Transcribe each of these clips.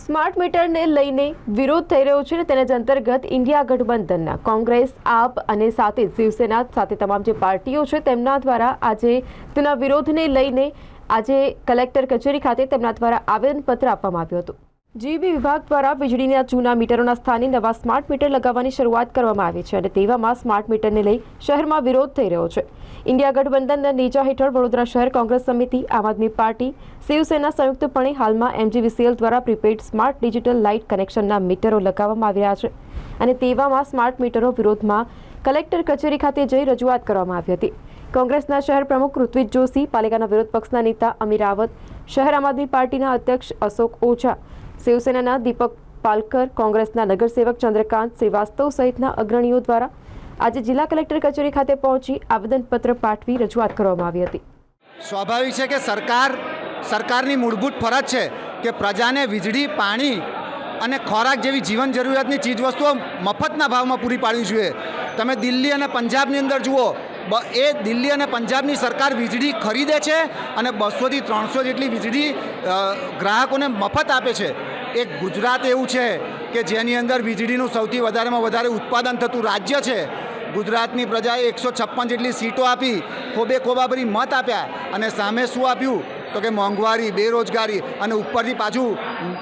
Smart મીટરને લઈને વિરોધ થઈ રહ્યો છે તેના જ અંતર્ગત ઇન્ડિયા ગઠબંધનના કોંગ્રેસ, આપ અને સાથે શિવસેના સાથે તમામ જે પાર્ટીઓ છે તેમના દ્વારા આજે તેના વિરોધને લઈને આજે કલેક્ટર કચેરી ખાતે તેમના દ્વારા આવેદનપત્ર આપવામાં આવ્યું હતું. જીબી વિભાગ દ્વારા વીજળીના જૂના મીટરોના સ્થાને નવા સ્માર્ટ મીટર લગાવવાની શરૂઆત કરવામાં આવી છે અને તેવામાં સ્માર્ટ મીટરને લઈ શહેરમાં વિરોધ થઈ રહ્યો છે. ઇન્ડિયા ગઠબંધનના નેજા હેઠળ વડોદરા શહેર કોંગ્રેસ સમિતિ, આમ આદમી પાર્ટી, શિવસેના સંયુક્તપણે હાલમાં એમજીવીસીએલ દ્વારા પ્રીપેડ સ્માર્ટ ડિજિટલ લાઇટ કનેક્શનના મીટરો લગાવવામાં આવી રહ્યા છે અને તેવામાં સ્માર્ટ મીટરો વિરોધમાં કલેક્ટર કચેરી ખાતે જઈ રજૂઆત કરવામાં આવી હતી. કોંગ્રેસના શહેર પ્રમુખ ઋત્વિજ જોશી, પાલિકાના વિરોધ પક્ષના નેતા અમીર રાવત, શહેર આમ આદમી પાર્ટીના અધ્યક્ષ અશોક ઓઝા શિવસેનાના દીપક પાલકર, કોંગ્રેસના નગરસેવક ચંદ્રકાંત શ્રીવાસ્તવ સહિતના અગ્રણીઓ દ્વારા આજે જિલ્લા કલેક્ટર કચેરી ખાતે પહોંચી આવેદનપત્ર પાઠવી રજૂઆત કરવામાં આવી હતી. સ્વાભાવિક છે કે સરકાર, સરકારની મૂળભૂત ફરજ છે કે પ્રજાને વીજળી, પાણી અને ખોરાક જેવી જીવન જરૂરિયાતની ચીજવસ્તુઓ મફતના ભાવમાં પૂરી પાડવી જોઈએ. તમે દિલ્હી અને પંજાબની અંદર જુઓ એ દિલ્હી અને પંજાબની સરકાર વીજળી ખરીદે છે અને બસોથી ત્રણસો જેટલી વીજળી ગ્રાહકોને મફત આપે છે. એક ગુજરાત એવું છે કે જેની અંદર વીજળીનું સૌથી વધારેમાં વધારે ઉત્પાદન થતું રાજ્ય છે. ગુજરાતની પ્રજાએ એકસો છપ્પન જેટલી સીટો આપી, ખોબે ખોબાભરી મત આપ્યા અને સામે શું આપ્યું? તો કે મોંઘવારી, બેરોજગારી અને ઉપરથી પાછું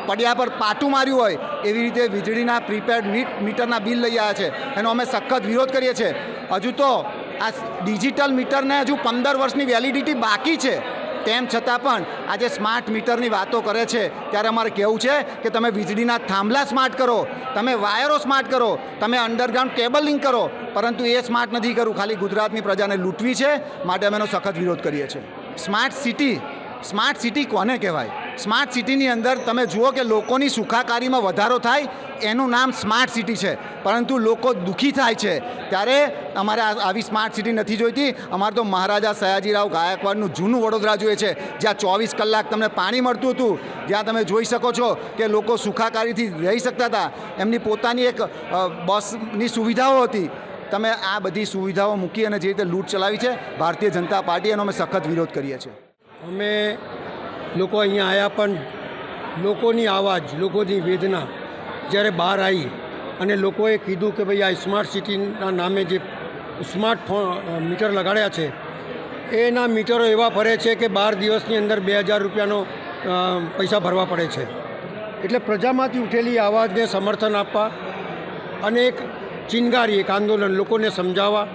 પડ્યા પર પાટું માર્યું હોય એવી રીતે વીજળીના પ્રીપેડ મીટ, મીટરના બિલ લઈ આવ્યા છે. એનો અમે સખત વિરોધ કરીએ છીએ. હજુ તો આ ડિજિટલ મીટરને હજુ પંદર વર્ષની વેલિડિટી બાકી છે. તેમ છતાં પણ આજે સ્માર્ટ મીટરની વાતો કરે છે. ત્યારે અમારે કહેવું છે કે તમે વીજળીના થાંભલા સ્માર્ટ કરો, તમે વાયરો સ્માર્ટ કરો, તમે અંડરગ્રાઉન્ડ કેબલ લિંક કરો. પરંતુ એ સ્માર્ટ નથી કરવું. ખાલી ગુજરાતની પ્રજાને લૂંટવી છે. માટે અમે એનો સખત વિરોધ કરીએ છીએ. સ્માર્ટ સિટી સ્માર્ટ સિટી કોને કહેવાય? સ્માર્ટ સિટીની અંદર તમે જુઓ કે લોકોની સુખાકારીમાં વધારો થાય, એનું નામ સ્માર્ટ સિટી છે. પરંતુ લોકો દુઃખી થાય છે. ત્યારે અમારે આવી સ્માર્ટ સિટી નથી જોઈતી. અમારે તો મહારાજા સયાજીરાવ ગાયકવાડનું જૂનું વડોદરા જોઈએ છે. જ્યાં ચોવીસ કલાક તમને પાણી મળતું હતું. જ્યાં તમે જોઈ શકો છો કે લોકો સુખાકારીથી રહી શકતા હતા. એમની પોતાની એક બસની સુવિધાઓ હતી. તમે આ બધી સુવિધાઓ મૂકી અને જે રીતે લૂંટ ચલાવી છે, ભારતીય જનતા પાર્ટી એનો અમે સખત વિરોધ કરીએ છીએ. અમે લોકો અહીંયા આવ્યા પણ લોકોની આવાજ, લોકોની વેદના જ્યારે બહાર આવી અને લોકોએ કીધું કે ભાઈ આ સ્માર્ટ સિટીના નામે જે સ્માર્ટ ફોન મીટર લગાડ્યા છે, એના મીટરો એવા ફરે છે કે બાર દિવસની અંદર બે હજાર રૂપિયાનો પૈસા ભરવા પડે છે. એટલે પ્રજામાંથી ઉઠેલી આવાજને સમર્થન આપવા અને એક ચિનગારી, એક આંદોલન લોકોને સમજાવવા.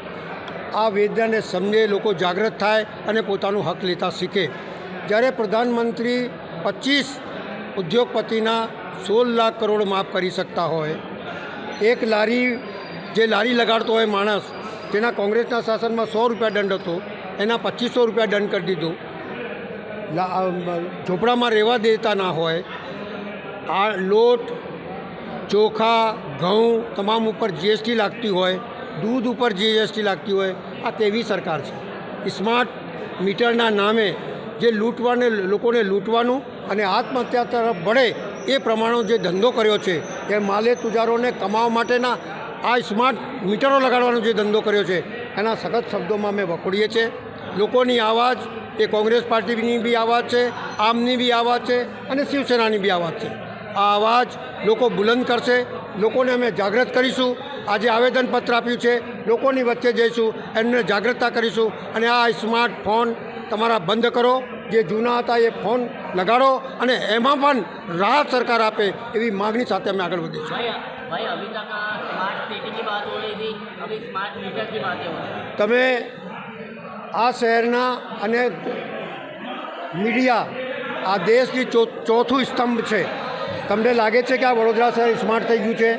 આ વેદનાને સમજે લોકો જાગૃત થાય અને પોતાનું હક લેતા શીખે. જ્યારે પ્રધાનમંત્રી પચીસ ઉદ્યોગપતિના સોળ લાખ કરોડ માફ કરી શકતા હોય, એક લારી જે લારી લગાડતો હોય માણસ તેના કોંગ્રેસના શાસનમાં સો રૂપિયા દંડ હતો, એના પચીસો રૂપિયા દંડ કરી દીધો. ઝોપડામાં રહેવા દેતા ના હોય, આ લોટ, ચોખા, ઘઉં તમામ ઉપર જીએસટી લાગતી હોય, દૂધ ઉપર જીએસટી લાગતી હોય, આ કેવી સરકાર છે. સ્માર્ટ મીટરના નામે જે લૂંટવાને લોકોને લૂંટવાનું અને આત્મહત્યા તરફ વળે એ પ્રમાણનો જે ધંધો કર્યો છે, એ માલે તુજારોને કમાવા માટેના આ સ્માર્ટ મીટરો લગાડવાનો જે ધંધો કર્યો છે, એના સખત શબ્દોમાં અમે વખોડીએ છીએ. લોકોની આવાજ, એ કોંગ્રેસ પાર્ટીની બી આવાજ છે, આમની બી આવાજ છે અને શિવસેનાની બી આવાજ છે. આ અવાજ લોકો બુલંદ કરશે, લોકોને અમે જાગૃત કરીશું. આજે આવેદનપત્ર આપ્યું છે, લોકોની વચ્ચે જઈશું, એમને જાગૃતતા કરીશું અને આ સ્માર્ટ ફોન તમારા બંધ કરો જે જૂના હતા એ ફોન લગાડો અને એમાં પણ રાહત સરકાર આપે એવી માગણી સાથે અમે આગળ વધીશું તમે આ શહેરના અને મીડિયા આ દેશની ચોથું સ્તંભ છે. તમને લાગે છે કે આ વડોદરા શહેર સ્માર્ટ થઈ ગયું છે?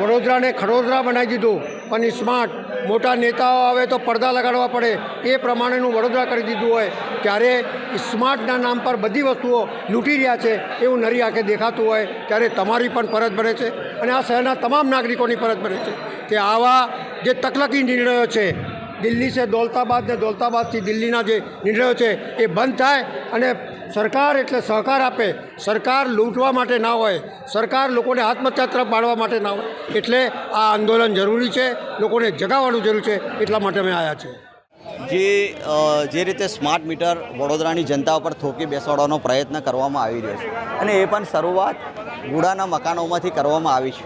વડોદરાને ખડોદરા બનાવી દીધું પણ સ્માર્ટ મોટા નેતાઓ આવે તો પડદા લગાડવા પડે. એ પ્રમાણેનું વડોદરા કરી દીધું હોય. ત્યારે સ્માર્ટના નામ પર બધી વસ્તુઓ લૂંટી રહ્યા છે એવું નરી આંખે દેખાતું હોય. ત્યારે તમારી પણ ફરજ બને છે. અને આ શહેરના તમામ નાગરિકોની ફરજ બને છે કે આવા જે તકલકી નિર્ણયો છે દિલ્હી છે, દોલતાબાદ ને દોલતાબાદથી દિલ્હીના જે નિર્ણયો છે એ બંધ થાય અને સરકાર એટલે સહકાર આપે. સરકાર લૂંટવા માટે ના હોય, સરકાર લોકોને આત્મહત્યા તરફ પાડવા માટે ના હોય. એટલે આ આંદોલન જરૂરી છે, લોકોને જગાવવાનું જરૂર છે, એટલા માટે અમે આવ્યા છીએ. જે જે રીતે સ્માર્ટ મીટર વડોદરાની જનતા ઉપર થોકી બેસાડવાનો પ્રયત્ન કરવામાં આવી રહ્યો છે અને એ પણ શરૂઆત ગુડાના મકાનોમાંથી કરવામાં આવી છે.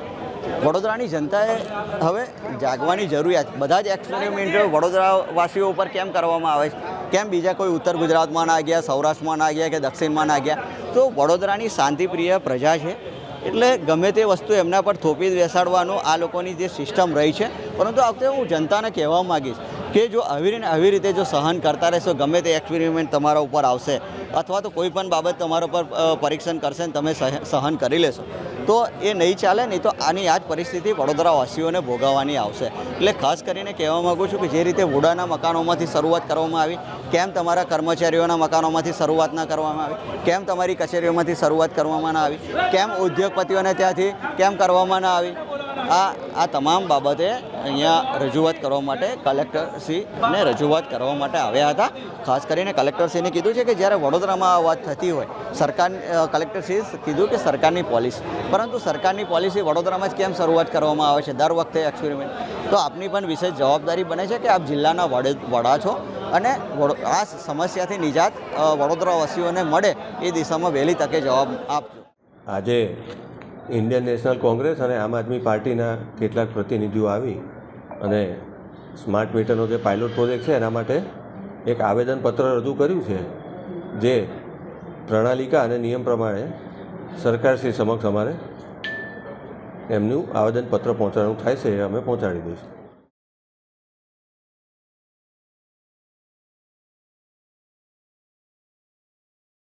વડોદરાની જનતાએ હવે જાગવાની જરૂરિયાત. બધા જ એક્સપેરિમેન્ટ વડોદરાવાસીઓ ઉપર કેમ કરવામાં આવે છે? કેમ બીજા કોઈ ઉત્તર ગુજરાતમાં ના ગયા, સૌરાષ્ટ્રમાં ના ગયા કે દક્ષિણમાં ના ગયા? તો વડોદરાની શાંતિપ્રિય પ્રજા છે. એટલે ગમે તે વસ્તુ એમના પર થોપી બેસાડવાનું આ લોકોની જે સિસ્ટમ રહી છે. પરંતુ આ હું જનતાને કહેવા માગીશ કે જો આવી રીતે આવી રીતે જો સહન કરતા રહેશો, ગમે તે એક્સપેરિમેન્ટ તમારા ઉપર આવશે, અથવા તો કોઈ પણ બાબત તમારા ઉપર પરીક્ષણ કરશે ને તમે સહ- સહન કરી લેશો તો એ નહીં ચાલે, નહીં તો આની આ જ પરિસ્થિતિ વડોદરાવાસીઓને ભોગાવવાની આવશે. એટલે ખાસ કરીને કહેવા માગું છું કે જે રીતે વુડાના મકાનોમાંથી શરૂઆત કરવામાં આવી, કેમ તમારા કર્મચારીઓના મકાનોમાંથી શરૂઆત ન કરવામાં આવી, કેમ તમારી કચેરીઓમાંથી શરૂઆત કરવામાં ન આવી, કેમ ઉદ્યોગપતિઓને ત્યાંથી કેમ કરવામાં ન આવી આ આ તમામ બાબતે અહીંયા રજૂઆત કરવા માટે કલેક્ટરશ્રીને રજૂઆત કરવા માટે આવ્યા હતા. ખાસ કરીને કલેક્ટરશ્રીને કીધું છે કે જ્યારે વડોદરામાં આ વાત થતી હોય, સરકાર કલેક્ટરશ્રીએ કીધું કે સરકારની પોલિસી. પરંતુ સરકારની પોલિસી વડોદરામાં જ કેમ શરૂઆત કરવામાં આવે છે? દર વખતે એક્સપેરિમેન્ટ તો આપની પણ વિશેષ જવાબદારી બને છે કે આપ જિલ્લાના વડે છો અને આ સમસ્યાથી નિજાત વડોદરાવાસીઓને મળે એ દિશામાં વહેલી તકે જવાબ આપજો. આજે ઇન્ડિયન નેશનલ કોંગ્રેસ અને આમ આદમી પાર્ટીના કેટલાક પ્રતિનિધિઓ આવી અને સ્માર્ટ મીટરનો જે પાયલોટ પ્રોજેક્ટ છે એના માટે એક આવેદનપત્ર રજૂ કર્યું છે, જે પ્રણાલિકા અને નિયમ પ્રમાણે સરકારશ્રી સમક્ષ અમારે એમનું આવેદનપત્ર પહોંચાડવાનું થાય છે એ અમે પહોંચાડી દઈશું.